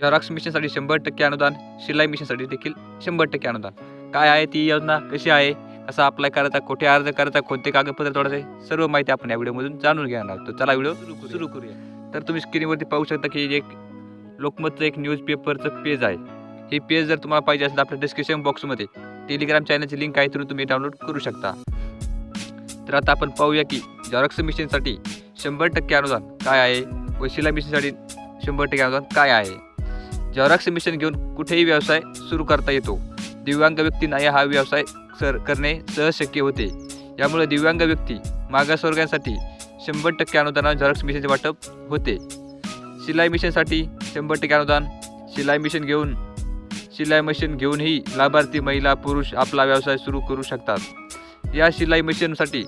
Xerox मिशनसाठी शंभर टक्के अनुदान शिलाई मिशनसाठी देखील शंभर टक्के अनुदान. काय आहे ती योजना? कशी आहे? कसा अप्लाय करायचा? कुठे अर्ज करायचा? कोणते कागदपत्र जोडायचे सर्व माहिती आपण या व्हिडिओमधून जाणून घेणार आहोत. चला व्हिडिओ सुरू करूया. तर तुम्ही स्क्रीनवरती पाहू शकता की एक लोकमतचं एक न्यूजपेपरचं पेज आहे. हे पेज जर तुम्हाला पाहिजे असेल तर आपल्या डिस्क्रिप्शन बॉक्समध्ये टेलिग्राम चॅनलची लिंक आहे तिथून तुम्ही डाउनलोड करू शकता. तर आता आपण पाहूया की झेरॉक्स मिशनसाठी शंभर टक्के अनुदान काय आहे व शिलाई मिशनसाठी शंभर टक्के अनुदान काय आहे? झेरॉक्स मिशन घेऊन कुठेही व्यवसाय सुरू करता येतो. दिव्यांग व्यक्तींना हा व्यवसाय सर करणे सहज शक्य होते. यामुळे दिव्यांग व्यक्ती मागासवर्गांसाठी शंभर टक्के अनुदानावर झेरॉक्स मिशनचे वाटप होते. शिलाई मिशनसाठी शंभर टक्के अनुदान शिलाई मिशन घेऊन शिलाई मशीन घेऊनही लाभार्थी महिला पुरुष आपला व्यवसाय सुरू करू शकतात. या शिलाई मशीनसाठी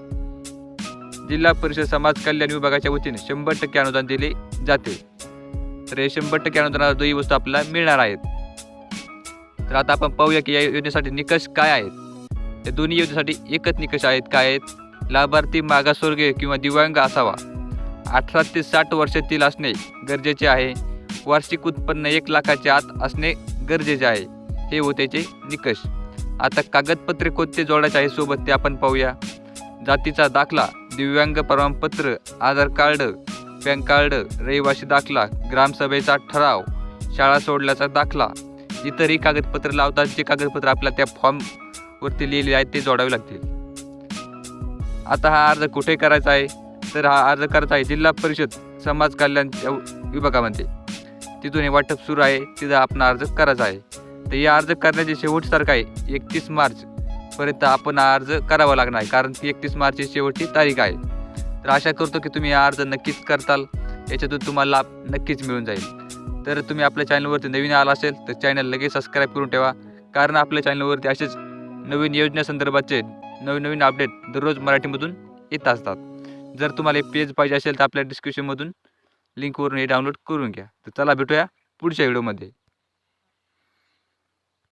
जिल्हा परिषद समाज कल्याण विभागाच्या वतीने शंभर टक्के अनुदान दिले जाते. तर हे शंभर टक्के दोन्ही वस्तू आपल्याला मिळणार आहेत. तर आता आपण पाहूया की या योजनेसाठी निकष काय आहेत. या दोन्ही योजनेसाठी एकच निकष आहेत काय आहेत? लाभार्थी मागासवर्गीय किंवा दिव्यांग असावा. अठरा ते साठ वर्षातील असणे गरजेचे आहे. वार्षिक उत्पन्न एक लाखाच्या आत असणे गरजेचे आहे. हे होतेचे निकष. आता कागदपत्रे कोणते जोडायचे आहे सोबत ते आपण पाहूया. जातीचा दाखला दिव्यांग प्रमाणपत्र आधार कार्ड पॅन कार्ड रहिवासी दाखला ग्रामसभेचा ठराव शाळा सोडल्याचा दाखला. इतरही कागदपत्र लावतात जे कागदपत्र आपल्या त्या फॉर्मवरती लिहिले लिहिलेले आहेत ते जोडावे लागतील. आता हा अर्ज कुठे करायचा आहे? तर हा अर्ज करायचा आहे जिल्हा परिषद समाज कल्याण विभागामध्ये. तिथून हे वाटप सुरू आहे तिथं आपण अर्ज करायचा आहे. तर या अर्ज करण्याची शेवटची तारीख आहे एकतीस मार्चपर्यंत आपण हा अर्ज करावा लागणार आहे कारण ती एकतीस मार्चची शेवटची तारीख आहे. तर आशा करतो की तुम्ही हा अर्ज नक्कीच करताल. याच्यातून तुम्हाला लाभ नक्कीच मिळून जाईल. तर तुम्ही आपल्या चॅनलवरती नवीन आला असेल तर चॅनल लगेच सबस्क्राईब करून ठेवा. कारण आपल्या चॅनलवरती असेच नवीन योजनेसंदर्भाचे नवीन नवीन अपडेट दररोज मराठीमधून येत असतात. जर तुम्हाला हे पेज पाहिजे असेल तर आपल्या डिस्क्रिप्शनमधून लिंकवरून हे डाउनलोड करून घ्या. तर चला भेटूया पुढच्या व्हिडिओमध्ये